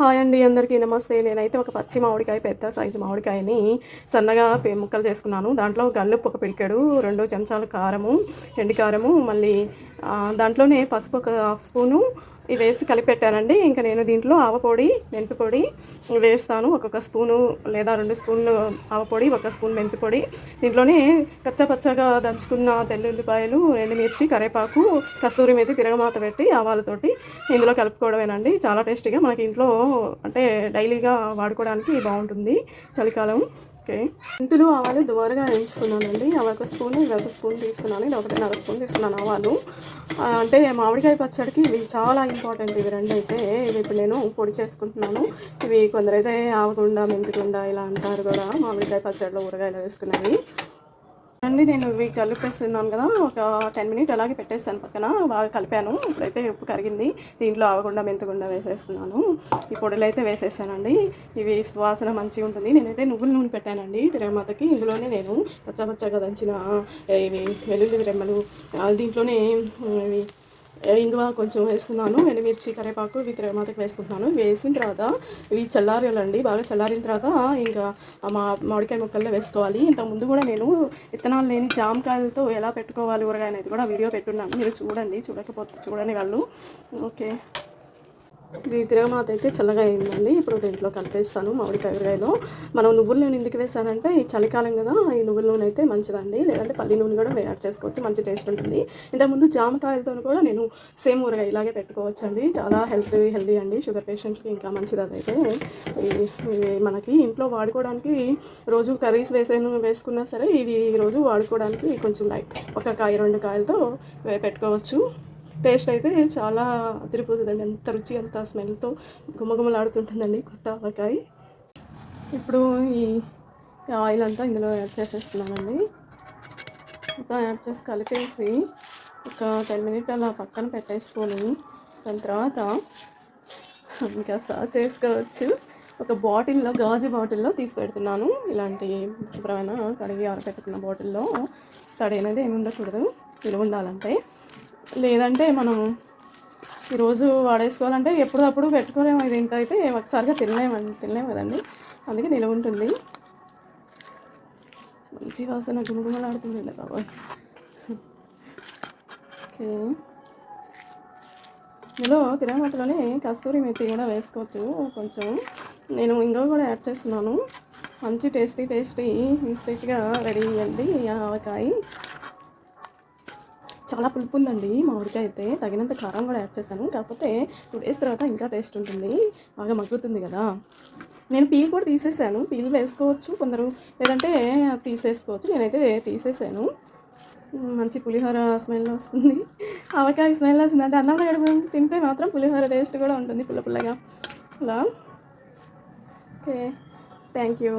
Hi అండి అందరికీ నమస్తే. నేనైతే ఒక పచ్చి మామిడికాయ పెద్ద సైజు మామిడికాయని సన్నగా పే ముక్కలు చేసుకున్నాను. దాంట్లో గల్లుప్పు ఒక పిడికెడు రెండు చెంచాలు కారము ఎండి కారము మళ్ళీ దాంట్లోనే పసుపు ఒక హాఫ్ స్పూను ఇవి వేసి కలిపెట్టానండి. ఇంకా నేను దీంట్లో ఆవపొడి మెంతిపొడి వేస్తాను. ఒక్కొక్క స్పూను లేదా రెండు స్పూన్లు ఆవపొడి ఒక స్పూన్ మెంతిపొడి దీంట్లోనే కచ్చపచ్చగా దంచుకున్న తెల్లుల్లిపాయలు ఎండుమిర్చి కరివేపాకు కస్తూరి మీద తిరగమాత పెట్టి ఆవాలతోటి ఇందులో కలుపుకోవడమేనండి. చాలా టేస్టీగా మనకి ఇంట్లో అంటే డైలీగా వాడుకోవడానికి బాగుంటుంది చలికాలం. ఓకే. మెంతులు ఆవాలు దుబారుగా వేయించుకున్నానండి అవి ఒక స్పూన్ ఇవి ఒక స్పూన్ తీసుకున్నాను. ఇది ఒకటిన్నర స్పూన్ తీసుకున్నాను ఆవాలు. అంటే మామిడికాయ పచ్చడికి ఇవి చాలా ఇంపార్టెంట్ ఇవి రెండు అయితే ఇవి ఇప్పుడు నేను పొడి చేసుకుంటున్నాను. ఇవి కొందరైతే ఆవకుండా మెంతికుండా ఇలా అంటారు కూడా మామిడికాయ పచ్చడిలో ఊరగాయలు వేసుకున్నాయి అండి నేను ఇవి కలిపేస్తున్నాను కదా ఒక టెన్ మినిట్ అలాగే పెట్టేస్తాను పక్కన బాగా కలిపాను. ఇప్పుడైతే ఉప్పు కరిగింది దీంట్లో ఆవగుండ మెంతకుండా వేసేస్తున్నాను. ఈ పొడులు అయితే వేసేసానండి. ఇవి సువాసన మంచిగా ఉంటుంది. నేనైతే నువ్వుల నూనె పెట్టానండి తిరగమాతకి. ఇందులోనే నేను పచ్చపచ్చగా దంచిన ఇవి వెల్లుల్లి రెమ్మలు దీంట్లోనే ఇవి ఇంగువ కొంచెం వేస్తున్నాను. ఎండుమిర్చి కరివేపాకు ఇవి తిరగమాతకి వేసుకుంటున్నాను. వేసిన తర్వాత ఇవి చల్లారాలండి బాగా చల్లారిన తర్వాత ఇంకా మా మామిడికాయ ముక్కల్లో వేసుకోవాలి. ఇంతకుముందు ముందు కూడా నేను విత్తనాలు లేని జామకాయలతో ఎలా పెట్టుకోవాలి ఊరగాయ అనేది కూడా వీడియో పెట్టున్నాను. మీరు చూడండి చూడకపోతే చూడని వాళ్ళు. ఓకే. ఇది తిరగమాత అయితే చల్లగా అయిందండి. ఇప్పుడు దీంట్లో కలిపేస్తాను మామిడి ఊరగాయలో మనం నువ్వుల నూనె ఎందుకు వేసానంటే ఈ చలికాలం కదా ఈ నువ్వుల నూనె అయితే మంచిదండి. లేదంటే పల్లి నూనె కూడా యాడ్ చేసుకోవచ్చు మంచి టేస్ట్ ఉంటుంది. ఇంతకుముందు జామకాయలతో కూడా నేను సేమ్ ఊరగాయ ఇలాగే పెట్టుకోవచ్చు అండి చాలా హెల్త్ హెల్దీ అండి. షుగర్ పేషెంట్కి ఇంకా మంచిది అదైతే మనకి ఇంట్లో వాడుకోవడానికి రోజు కర్రీస్ వేసే వేసుకున్నా సరే ఇవి రోజు వాడుకోవడానికి కొంచెం లైట్. ఒక కాయ రెండు కాయలతో పెట్టుకోవచ్చు. టేస్ట్ అయితే చాలా అదిరిపోతుందండి. ఎంత రుచి అంత స్మెల్తో గుమగుమలాడుతుంటుందండి కొత్త ఆవకాయ. ఇప్పుడు ఈ ఆయిల్ అంతా ఇందులో యాడ్ చేసేస్తున్నానండి. మొత్తం యాడ్ చేసి కలిపేసి ఒక టెన్ మినిట్ అలా పక్కన పెట్టేసుకొని దాని తర్వాత ఇంకా సర్వ్ చేసుకోవచ్చు. ఒక బాటిల్లో గాజు బాటిల్లో తీసి పెడుతున్నాను. ఇలాంటి శుభ్రమైన కడిగి ఆరబెట్టుకున్న బాటిల్లో తడి అనేది ఏమి ఉండకూడదు. ఇలా ఉండాలంటే. లేదంటే మనం ఈరోజు వాడేసుకోవాలంటే ఎప్పుడప్పుడు పెట్టుకోలేము. ఇది ఇంకా అయితే ఒకసారిగా తినలేమండి తినలేము కదండి. అందుకే నిలవ ఉంటుంది. మంచి వాసన గుమగుమలాడుతుంది బాబాయ్. ఓకే. ఇందులో తిరగమట్టలోనే కస్తూరి మెత్తి కూడా వేసుకోవచ్చు. కొంచెం నేను ఇంకో కూడా యాడ్ చేస్తున్నాను. మంచి టేస్టీ టేస్టీ ఇన్స్టెంట్గా రెడీ అయ్యండి ఆవకాయ. చాలా పులుపు ఉందండి మామిడికాయ అయితే. తగినంత కారం కూడా యాడ్ చేశాను. కాకపోతే టూ డేస్ తర్వాత ఇంకా టేస్ట్ ఉంటుంది. బాగా మగ్గుతుంది కదా. నేను పీల్ కూడా తీసేసాను. పీల్ వేసుకోవచ్చు కొందరు. లేదంటే తీసేసుకోవచ్చు. నేనైతే తీసేసాను. మంచి పులిహోర స్మెల్ వస్తుంది. ఆవకాయ స్మెల్ వస్తుంది. అంటే అన్నంలో గడుపు తింటే మాత్రం పులిహోర టేస్ట్ కూడా ఉంటుంది పుల్ల పుల్లగా. అలా ఓకే. Thank you.